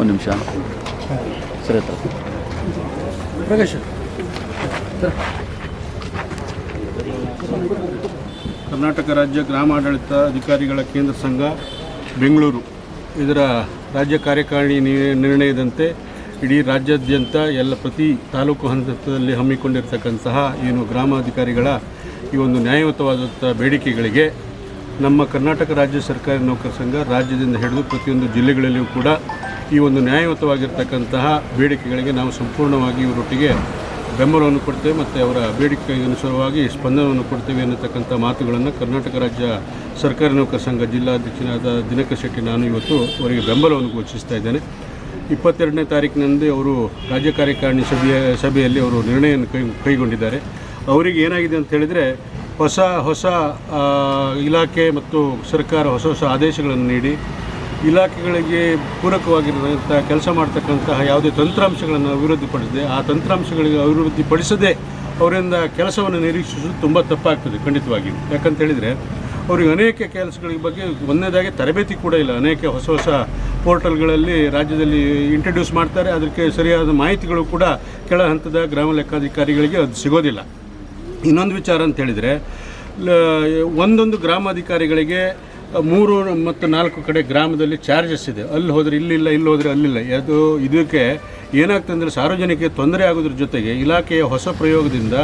ಒಂದು ನಿಮಿಷ. ಸರಿ ಪ್ರಕಾಶ್. ಕರ್ನಾಟಕ ರಾಜ್ಯ ಗ್ರಾಮ ಆಡಳಿತ ಅಧಿಕಾರಿಗಳ ಕೇಂದ್ರ ಸಂಘ ಬೆಂಗಳೂರು. ಇದರ ರಾಜ್ಯ ಕಾರ್ಯಕಾರಿಣಿ ನಿರ್ಣಯದಂತೆ ಇಡೀ ರಾಜ್ಯಾದ್ಯಂತ ಎಲ್ಲ ಪ್ರತಿ ತಾಲೂಕು ಹಂತದಲ್ಲಿ ಹಮ್ಮಿಕೊಂಡಿರ್ತಕ್ಕಂತಹ ಏನು ಗ್ರಾಮಾಧಿಕಾರಿಗಳ ಈ ಒಂದು ನ್ಯಾಯಯುತವಾದಂಥ ಬೇಡಿಕೆಗಳಿಗೆ ನಮ್ಮ ಕರ್ನಾಟಕ ರಾಜ್ಯ ಸರ್ಕಾರಿ ನೌಕರ ಸಂಘ ರಾಜ್ಯದಿಂದ ಹಿಡಿದು ಪ್ರತಿಯೊಂದು ಜಿಲ್ಲೆಗಳಲ್ಲಿಯೂ ಕೂಡ ಈ ಒಂದು ನ್ಯಾಯಯುತವಾಗಿರ್ತಕ್ಕಂತಹ ಬೇಡಿಕೆಗಳಿಗೆ ನಾವು ಸಂಪೂರ್ಣವಾಗಿ ಇವರೊಟ್ಟಿಗೆ ಬೆಂಬಲವನ್ನು ಕೊಡ್ತೇವೆ ಮತ್ತು ಅವರ ಬೇಡಿಕೆಗೆ ಅನುಸಾರವಾಗಿ ಸ್ಪಂದನವನ್ನು ಕೊಡ್ತೇವೆ ಅನ್ನತಕ್ಕಂಥ ಮಾತುಗಳನ್ನು ಕರ್ನಾಟಕ ರಾಜ್ಯ ಸರ್ಕಾರಿ ನೌಕರ ಸಂಘ ಜಿಲ್ಲಾಧ್ಯಕ್ಷನಾದ ದಿನಕರ್ ಶೆಟ್ಟಿ ನಾನು ಇವತ್ತು ಅವರಿಗೆ ಬೆಂಬಲವನ್ನು ಘೋಷಿಸ್ತಾ ಇದ್ದೇನೆ. ಇಪ್ಪತ್ತೆರಡನೇ ತಾರೀಕಿನಂದು ಅವರು ರಾಜ್ಯ ಕಾರ್ಯಕಾರಿಣಿ ಸಭೆಯ, ಸಭೆಯಲ್ಲಿ ಅವರು ನಿರ್ಣಯವನ್ನು ಕೈ, ಕೈಗೊಂಡಿದ್ದಾರೆ. ಅವರಿಗೆ ಏನಾಗಿದೆ ಅಂತ ಹೇಳಿದರೆ ಹೊಸ ಹೊಸ ಇಲಾಖೆ ಮತ್ತು ಸರ್ಕಾರ ಹೊಸ ಹೊಸ ಆದೇಶಗಳನ್ನು ನೀಡಿ ಇಲಾಖೆಗಳಿಗೆ ಪೂರಕವಾಗಿರುವಂಥ ಕೆಲಸ ಮಾಡ್ತಕ್ಕಂತಹ ಯಾವುದೇ ತಂತ್ರಾಂಶಗಳನ್ನು ಅಭಿವೃದ್ಧಿಪಡಿಸದೆ. ಆ ತಂತ್ರಾಂಶಗಳಿಗೆ ಅಭಿವೃದ್ಧಿಪಡಿಸದೆ ಅವರಿಂದ ಕೆಲಸವನ್ನು ನಿರೀಕ್ಷಿಸುವುದು ತುಂಬ ತಪ್ಪಾಗ್ತದೆ, ಖಂಡಿತವಾಗಿಯೂ. ಯಾಕಂತ ಹೇಳಿದರೆ ಅವರಿಗೆ ಅನೇಕ ಕೆಲಸಗಳ ಬಗ್ಗೆ ಒಂದನೇದಾಗಿ ತರಬೇತಿ ಕೂಡ ಇಲ್ಲ. ಅನೇಕ ಹೊಸ ಹೊಸ ಪೋರ್ಟಲ್ಗಳಲ್ಲಿ ರಾಜ್ಯದಲ್ಲಿ ಇಂಟ್ರಡ್ಯೂಸ್ ಮಾಡ್ತಾರೆ. ಅದಕ್ಕೆ ಸರಿಯಾದ ಮಾಹಿತಿಗಳು ಕೂಡ ಕೆಳ ಹಂತದ ಗ್ರಾಮ ಲೆಕ್ಕಾಧಿಕಾರಿಗಳಿಗೆ ಅದು ಸಿಗೋದಿಲ್ಲ. ಇನ್ನೊಂದು ವಿಚಾರ ಅಂತ ಹೇಳಿದರೆ ಒಂದೊಂದು ಗ್ರಾಮಾಧಿಕಾರಿಗಳಿಗೆ ಮೂರು ಮತ್ತು ನಾಲ್ಕು ಕಡೆ ಗ್ರಾಮದಲ್ಲಿ ಚಾರ್ಜಸ್ ಇದೆ. ಅಲ್ಲಿ ಹೋದರೆ ಇಲ್ಲಿಲ್ಲ, ಇಲ್ಲಿ ಹೋದರೆ ಅಲ್ಲಿಲ್ಲ. ಅದು ಇದಕ್ಕೆ ಏನಾಗ್ತದೆ ಅಂದರೆ ಸಾರ್ವಜನಿಕರಿಗೆ ತೊಂದರೆ ಆಗೋದ್ರ ಜೊತೆಗೆ ಇಲಾಖೆಯ ಹೊಸ ಪ್ರಯೋಗದಿಂದ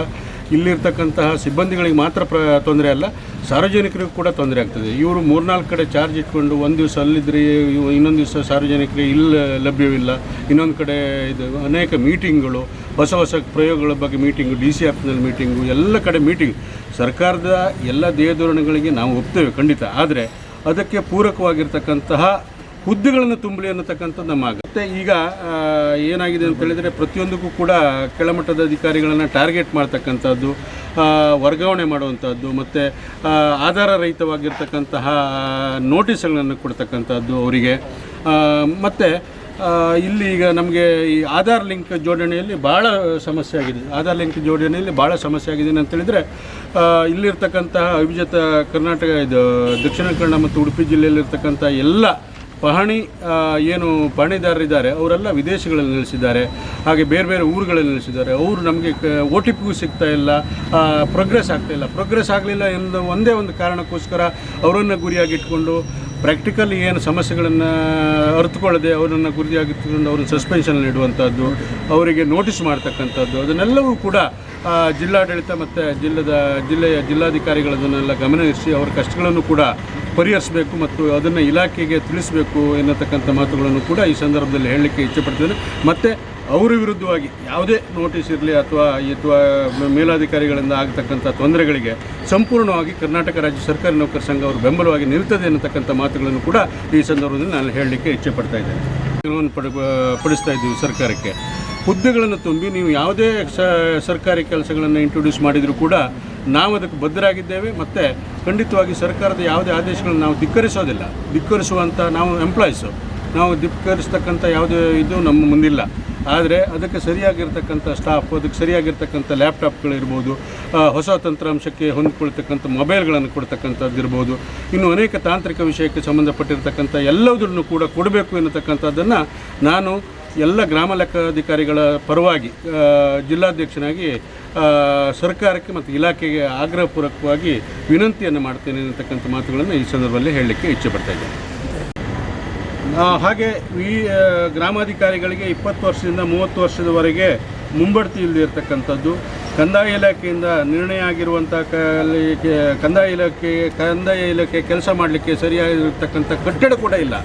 ಇಲ್ಲಿರ್ತಕ್ಕಂತಹ ಸಿಬ್ಬಂದಿಗಳಿಗೆ ಮಾತ್ರ ಪ್ರ, ತೊಂದರೆ ಅಲ್ಲ, ಸಾರ್ವಜನಿಕರಿಗೂ ಕೂಡ ತೊಂದರೆ ಆಗ್ತದೆ. ಇವರು ಮೂರ್ನಾಲ್ಕು ಕಡೆ ಚಾರ್ಜ್ ಇಟ್ಕೊಂಡು ಒಂದು ದಿವಸ ಅಲ್ಲಿದ್ದರೆ ಇನ್ನೊಂದು ದಿವಸ ಸಾರ್ವಜನಿಕರಿಗೆ ಇಲ್ಲಿ, ಲಭ್ಯವಿಲ್ಲ. ಇನ್ನೊಂದು ಕಡೆ ಇದು ಅನೇಕ ಮೀಟಿಂಗ್ಗಳು ಹೊಸ ಹೊಸ ಪ್ರಯೋಗಗಳ ಬಗ್ಗೆ ಮೀಟಿಂಗು, ಡಿ ಸಿ ಆಫ್ನಲ್ಲಿ ಮೀಟಿಂಗು, ಎಲ್ಲ ಕಡೆ ಮೀಟಿಂಗ್. ಸರ್ಕಾರದ ಎಲ್ಲ ದೇಹದೋರಣೆಗಳಿಗೆ ನಾವು ಒಪ್ತೇವೆ ಖಂಡಿತ. ಆದರೆ ಅದಕ್ಕೆ ಪೂರಕವಾಗಿರ್ತಕ್ಕಂತಹ ಹುದ್ದೆಗಳನ್ನು ತುಂಬಲಿ ಅನ್ನತಕ್ಕಂಥದ್ದು ನಮ್ಮ ಆಗುತ್ತೆ ಈಗ ಏನಾಗಿದೆ ಅಂತ ಹೇಳಿದರೆ ಪ್ರತಿಯೊಂದಕ್ಕೂ ಕೂಡ ಕೆಳಮಟ್ಟದ ಅಧಿಕಾರಿಗಳನ್ನು ಟಾರ್ಗೆಟ್ ಮಾಡ್ತಕ್ಕಂಥದ್ದು ವರ್ಗಾವಣೆ ಮಾಡುವಂಥದ್ದು, ಮತ್ತು ಆಧಾರ ರಹಿತವಾಗಿರ್ತಕ್ಕಂತಹ ನೋಟಿಸ್ಗಳನ್ನು ಕೊಡ್ತಕ್ಕಂಥದ್ದು ಅವರಿಗೆ. ಮತ್ತು ಇಲ್ಲಿ ಈಗ ನಮಗೆ ಈ ಆಧಾರ್ ಲಿಂಕ್ ಜೋಡಣೆಯಲ್ಲಿ ಭಾಳ ಸಮಸ್ಯೆ ಆಗಿದೆ. ಆಧಾರ್ ಲಿಂಕ್ ಜೋಡಣೆಯಲ್ಲಿ ಭಾಳ ಸಮಸ್ಯೆ ಆಗಿದೆ ಅಂತ ಹೇಳಿದರೆ ಇಲ್ಲಿರ್ತಕ್ಕಂತಹ ಅಭಿಜಿತ ಕರ್ನಾಟಕ, ಇದು ದಕ್ಷಿಣ ಕನ್ನಡ ಮತ್ತು ಉಡುಪಿ ಜಿಲ್ಲೆಯಲ್ಲಿರ್ತಕ್ಕಂಥ ಎಲ್ಲ ಪಹಣಿ ಏನು ಪಹಣಿದಾರರಿದ್ದಾರೆ, ಅವರೆಲ್ಲ ವಿದೇಶಗಳಲ್ಲಿ ನೆಲೆಸಿದ್ದಾರೆ. ಹಾಗೆ ಬೇರೆ ಬೇರೆ ಊರುಗಳಲ್ಲಿ ನೆಲೆಸಿದ್ದಾರೆ. ಅವರು ನಮಗೆ ಒ ಟಿ ಪಿಗೂ ಸಿಗ್ತಾ ಇಲ್ಲ ಪ್ರೋಗ್ರೆಸ್ ಆಗ್ತಾಯಿಲ್ಲ ಪ್ರೋಗ್ರೆಸ್ ಆಗಲಿಲ್ಲ ಎಂದು ಒಂದೇ ಒಂದು ಕಾರಣಕ್ಕೋಸ್ಕರ ಅವರನ್ನು ಗುರಿಯಾಗಿಟ್ಕೊಂಡು ಪ್ರಾಕ್ಟಿಕಲ್ ಏನು ಸಮಸ್ಯೆಗಳನ್ನು ಅರ್ಥಕೊಳ್ಳದೆ ಅವರನ್ನು ಗುರಿಯಾಗಿಟ್ಟುಕೊಂಡು ಅವ್ರನ್ನ ಸಸ್ಪೆನ್ಷನ್ ಇಡುವಂಥದ್ದು ಅವರಿಗೆ ನೋಟಿಸ್ ಮಾಡ್ತಕ್ಕಂಥದ್ದು, ಅದನ್ನೆಲ್ಲವೂ ಕೂಡ ಜಿಲ್ಲಾಡಳಿತ ಮತ್ತು ಜಿಲ್ಲದ, ಜಿಲ್ಲೆಯ ಜಿಲ್ಲಾಧಿಕಾರಿಗಳದನ್ನೆಲ್ಲ ಗಮನಹರಿಸಿ ಅವರ ಕಷ್ಟಗಳನ್ನು ಕೂಡ ಪರಿಹರಿಸಬೇಕು ಮತ್ತು ಅದನ್ನು ಇಲಾಖೆಗೆ ತಿಳಿಸಬೇಕು ಎನ್ನತಕ್ಕಂಥ ಮಾತುಗಳನ್ನು ಕೂಡ ಈ ಸಂದರ್ಭದಲ್ಲಿ ಹೇಳಲಿಕ್ಕೆ ಇಚ್ಛೆಪಡ್ತೇನೆ. ಮತ್ತು ಅವರ ವಿರುದ್ಧವಾಗಿ ಯಾವುದೇ ನೋಟಿಸ್ ಇರಲಿ ಅಥವಾ ಅಥವಾ ಮೇಲಾಧಿಕಾರಿಗಳಿಂದ ಆಗತಕ್ಕಂಥ ತೊಂದರೆಗಳಿಗೆ ಸಂಪೂರ್ಣವಾಗಿ ಕರ್ನಾಟಕ ರಾಜ್ಯ ಸರ್ಕಾರಿ ನೌಕರ ಸಂಘ ಅವರು ಬೆಂಬಲವಾಗಿ ನಿಲ್ತದೆ ಅನ್ನತಕ್ಕಂಥ ಮಾತುಗಳನ್ನು ಕೂಡ ಈ ಸಂದರ್ಭದಲ್ಲಿ ನಾನು ಹೇಳಲಿಕ್ಕೆ ಇಚ್ಛೆಪಡ್ತಾ ಇದ್ದೇನೆ. ಕೆಲವನ್ನು ಪಡ ಪಡಿಸ್ತಾ ಇದ್ದೀವಿ ಸರ್ಕಾರಕ್ಕೆ. ಹುದ್ದೆಗಳನ್ನು ತುಂಬಿ ನೀವು ಯಾವುದೇ ಸರ್ಕಾರಿ ಕೆಲಸಗಳನ್ನು ಇಂಟ್ರೊಡ್ಯೂಸ್ ಮಾಡಿದರೂ ಕೂಡ ನಾವು ಅದಕ್ಕೆ ಬದ್ಧರಾಗಿದ್ದೇವೆ ಮತ್ತು ಖಂಡಿತವಾಗಿ ಸರ್ಕಾರದ ಯಾವುದೇ ಆದೇಶಗಳನ್ನು ನಾವು ಧಿಕ್ಕರಿಸೋದಿಲ್ಲ. ಧಿಕ್ಕರಿಸುವಂಥ ನಾವು ಎಂಪ್ಲಾಯೀಸು ನಾವು ಧಿಕ್ಕರಿಸ್ತಕ್ಕಂಥ ಯಾವುದೇ ಇದು ನಮ್ಮ ಮುಂದಿಲ್ಲ. ಆದರೆ ಅದಕ್ಕೆ ಸರಿಯಾಗಿರ್ತಕ್ಕಂಥ ಸ್ಟಾಫ್ ಅದಕ್ಕೆ ಸರಿಯಾಗಿರ್ತಕ್ಕಂಥ ಲ್ಯಾಪ್ಟಾಪ್ಗಳಿರ್ಬೋದು ಹೊಸ ತಂತ್ರಾಂಶಕ್ಕೆ ಹೊಂದಿಕೊಳ್ತಕ್ಕಂಥ ಮೊಬೈಲ್ಗಳನ್ನು ಕೊಡ್ತಕ್ಕಂಥದ್ದು ಇರ್ಬೋದು. ಇನ್ನು ಅನೇಕ ತಾಂತ್ರಿಕ ವಿಷಯಕ್ಕೆ ಸಂಬಂಧಪಟ್ಟಿರ್ತಕ್ಕಂಥ ಎಲ್ಲವುದನ್ನು ಕೂಡ ಕೊಡಬೇಕು ಎನ್ನತಕ್ಕಂಥದ್ದನ್ನು ನಾನು ಎಲ್ಲ ಗ್ರಾಮ ಲೆಕ್ಕಾಧಿಕಾರಿಗಳ ಪರವಾಗಿ ಜಿಲ್ಲಾಧ್ಯಕ್ಷನಾಗಿ ಸರ್ಕಾರಕ್ಕೆ ಮತ್ತು ಇಲಾಖೆಗೆ ಆಗ್ರಹಪೂರ್ವಕವಾಗಿ ವಿನಂತಿಯನ್ನು ಮಾಡ್ತೇನೆ ಅನ್ನತಕ್ಕಂಥ ಮಾತುಗಳನ್ನು ಈ ಸಂದರ್ಭದಲ್ಲಿ ಹೇಳಲಿಕ್ಕೆ ಇಚ್ಛೆ ಪಡ್ತಾ ಇದ್ದೇನೆ. ಹಾಗೆ ಈ ಗ್ರಾಮಾಧಿಕಾರಿಗಳಿಗೆ ಇಪ್ಪತ್ತು ವರ್ಷದಿಂದ ಮೂವತ್ತು ವರ್ಷದವರೆಗೆ ಮುಂಬಡ್ತಿ ಇಲ್ಲದಿರ್ತಕ್ಕಂಥದ್ದು ಕಂದಾಯ ಇಲಾಖೆಯಿಂದ ನಿರ್ಣಯ ಆಗಿರುವಂಥ ಕಂದಾಯ ಇಲಾಖೆ ಕಂದಾಯ ಇಲಾಖೆ ಕೆಲಸ ಮಾಡಲಿಕ್ಕೆ ಸರಿಯಾಗಿರ್ತಕ್ಕಂಥ ಕಟ್ಟಡ ಕೂಡ ಇಲ್ಲ.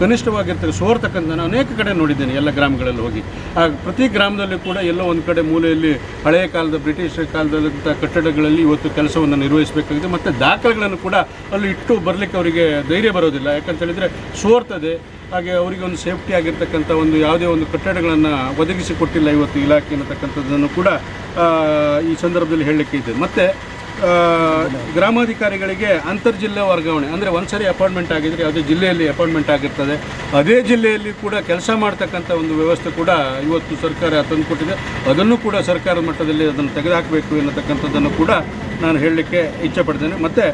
ಕನಿಷ್ಠವಾಗಿರ್ತಕ್ಕ ಸೋರ್ತಕ್ಕಂಥ ನಾನು ಅನೇಕ ಕಡೆ ನೋಡಿದ್ದೇನೆ ಎಲ್ಲ ಗ್ರಾಮಗಳಲ್ಲಿ ಹೋಗಿ. ಆ ಪ್ರತಿ ಗ್ರಾಮದಲ್ಲಿ ಕೂಡ ಎಲ್ಲೋ ಒಂದು ಕಡೆ ಮೂಲೆಯಲ್ಲಿ ಹಳೆಯ ಕಾಲದ ಬ್ರಿಟಿಷ್ ಕಾಲದಂಥ ಕಟ್ಟಡಗಳಲ್ಲಿ ಇವತ್ತು ಕೆಲಸವನ್ನು ನಿರ್ವಹಿಸಬೇಕಾಗಿದೆ. ಮತ್ತು ದಾಖಲೆಗಳನ್ನು ಕೂಡ ಅಲ್ಲಿ ಇಟ್ಟು ಬರಲಿಕ್ಕೆ ಅವರಿಗೆ ಧೈರ್ಯ ಬರೋದಿಲ್ಲ. ಯಾಕಂತ ಹೇಳಿದರೆ ಸೋರ್ತದೆ. ಹಾಗೆ ಅವರಿಗೆ ಒಂದು ಸೇಫ್ಟಿ ಆಗಿರ್ತಕ್ಕಂಥ ಒಂದು ಯಾವುದೇ ಒಂದು ಕಟ್ಟಡಗಳನ್ನು ಒದಗಿಸಿ ಕೊಟ್ಟಿಲ್ಲ ಇವತ್ತು ಇಲಾಖೆ ಅನ್ನತಕ್ಕಂಥದ್ದನ್ನು ಕೂಡ ಈ ಸಂದರ್ಭದಲ್ಲಿ ಹೇಳಲಿಕ್ಕೆ ಇದೆ ಮತ್ತು ಗ್ರಾಮಾಧಿಕಾರಿಗಳಿಗೆ ಅಂತರ್ಜಿಲ್ಲಾ ವರ್ಗಾವಣೆ, ಅಂದರೆ ಒಂದ್ಸರಿ ಅಪಾಯಿಂಟ್ಮೆಂಟ್ ಆಗಿದ್ರೆ ಯಾವುದೇ ಜಿಲ್ಲೆಯಲ್ಲಿ ಅಪಾಯಿಂಟ್ಮೆಂಟ್ ಆಗಿರ್ತದೆ. ಅದೇ ಜಿಲ್ಲೆಯಲ್ಲಿ ಕೂಡ ಕೆಲಸ ಮಾಡ್ತಕ್ಕಂಥ ಒಂದು ವ್ಯವಸ್ಥೆ ಕೂಡ ಇವತ್ತು ಸರ್ಕಾರ ತಂದುಕೊಟ್ಟಿದೆ ಅದನ್ನು ಕೂಡ ಸರ್ಕಾರದ ಮಟ್ಟದಲ್ಲಿ ಅದನ್ನು ತೆಗೆದುಹಾಕಬೇಕು ಎನ್ನತಕ್ಕಂಥದ್ದನ್ನು ಕೂಡ ನಾನು ಹೇಳಲಿಕ್ಕೆ ಇಚ್ಛೆಪಡ್ತೇನೆ ಮತ್ತು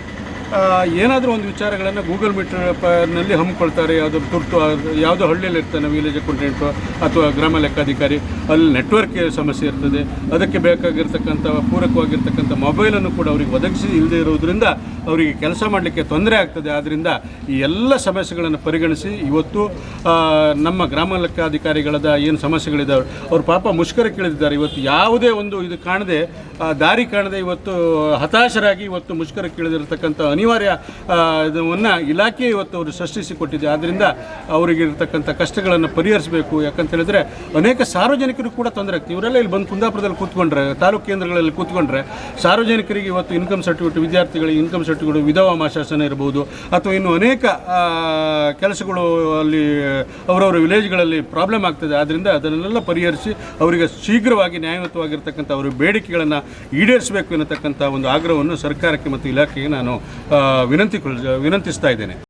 ಏನಾದರೂ ಒಂದು ವಿಚಾರಗಳನ್ನು ಗೂಗಲ್ ಮೀಟ್ನಲ್ಲಿ ಹಮ್ಮಿಕೊಳ್ತಾರೆ ಯಾವುದೋ ತುರ್ತು ಯಾವುದೋ ಹಳ್ಳಿಯಲ್ಲಿ ಇರ್ತಾನೆ ವಿಲೇಜ್ ಅಕೌಂಟೆಂಟು ಅಥವಾ ಗ್ರಾಮ ಲೆಕ್ಕಾಧಿಕಾರಿ, ಅಲ್ಲಿ ನೆಟ್ವರ್ಕ್ ಸಮಸ್ಯೆ ಇರ್ತದೆ. ಅದಕ್ಕೆ ಬೇಕಾಗಿರ್ತಕ್ಕಂಥ ಪೂರಕವಾಗಿರ್ತಕ್ಕಂಥ ಮೊಬೈಲನ್ನು ಕೂಡ ಅವರಿಗೆ ಒದಗಿಸಿ ಇಲ್ಲದೆ ಇರೋದ್ರಿಂದ ಅವರಿಗೆ ಕೆಲಸ ಮಾಡಲಿಕ್ಕೆ ತೊಂದರೆ ಆಗ್ತದೆ. ಆದ್ದರಿಂದ ಈ ಎಲ್ಲ ಸಮಸ್ಯೆಗಳನ್ನು ಪರಿಗಣಿಸಿ ಇವತ್ತು ನಮ್ಮ ಗ್ರಾಮ ಲೆಕ್ಕಾಧಿಕಾರಿಗಳದ ಏನು ಸಮಸ್ಯೆಗಳಿದ್ದಾವೆ, ಅವರು ಪಾಪ ಮುಷ್ಕರ ಕೇಳಿದ್ದಾರೆ. ಇವತ್ತು ಯಾವುದೇ ಒಂದು ಇದು ಕಾಣದೆ ದಾರಿ ಕಾಣದೆ ಇವತ್ತು ಹತಾಶರಾಗಿ ಇವತ್ತು ಮುಷ್ಕರ ಕೇಳಿದಿರತಕ್ಕಂಥ ಅನಿವಾರ್ಯ ಇದನ್ನು ಇಲಾಖೆ ಇವತ್ತು ಅವರು ಸೃಷ್ಟಿಸಿಕೊಟ್ಟಿದೆ ಆದ್ದರಿಂದ ಅವರಿಗೆ ಇರತಕ್ಕಂಥ ಕಷ್ಟಗಳನ್ನು ಪರಿಹರಿಸಬೇಕು. ಯಾಕಂತ ಹೇಳಿದ್ರೆ ಅನೇಕ ಸಾರ್ವಜನಿಕರು ಕೂಡ ತೊಂದರೆ ಆಗ್ತದೆ. ಇವರೆಲ್ಲ ಇಲ್ಲಿ ಬಂದು ಕುಂದಾಪುರದಲ್ಲಿ ಕೂತ್ಕೊಂಡ್ರೆ, ತಾಲೂಕು ಕೇಂದ್ರಗಳಲ್ಲಿ ಕೂತ್ಕೊಂಡ್ರೆ, ಸಾರ್ವಜನಿಕರಿಗೆ ಇವತ್ತು ಇನ್ಕಮ್ ಸರ್ಟಿಫಿಕೇಟ್ ವಿದ್ಯಾರ್ಥಿಗಳಿಗೆ ಇನ್ಕಮ್ ಸರ್ಟಿಫಿಕೇಟ್ ವಿಧವಾ ಮಾಶಾಸನ ಇರ್ಬೋದು ಅಥವಾ ಇನ್ನು ಅನೇಕ ಕೆಲಸಗಳು ಅಲ್ಲಿ, ಅವರವರ ವಿಲೇಜ್ಗಳಲ್ಲಿ ಪ್ರಾಬ್ಲಮ್ ಆಗ್ತದೆ. ಆದ್ದರಿಂದ ಅದನ್ನೆಲ್ಲ ಪರಿಹರಿಸಿ ಅವರಿಗೆ ಶೀಘ್ರವಾಗಿ ನ್ಯಾಯಯುತವಾಗಿರ್ತಕ್ಕಂಥ ಅವರ ಬೇಡಿಕೆಗಳನ್ನು ಈಡೇರಿಸಬೇಕು ಎನ್ನತಕ್ಕಂಥ ಒಂದು ಆಗ್ರಹವನ್ನು ಸರ್ಕಾರಕ್ಕೆ ಮತ್ತು ಇಲಾಖೆಗೆ ನಾನು ವಿನಂತಿ ವಿನಂತಿಸ್ತಾ ಇದ್ದೇನೆ.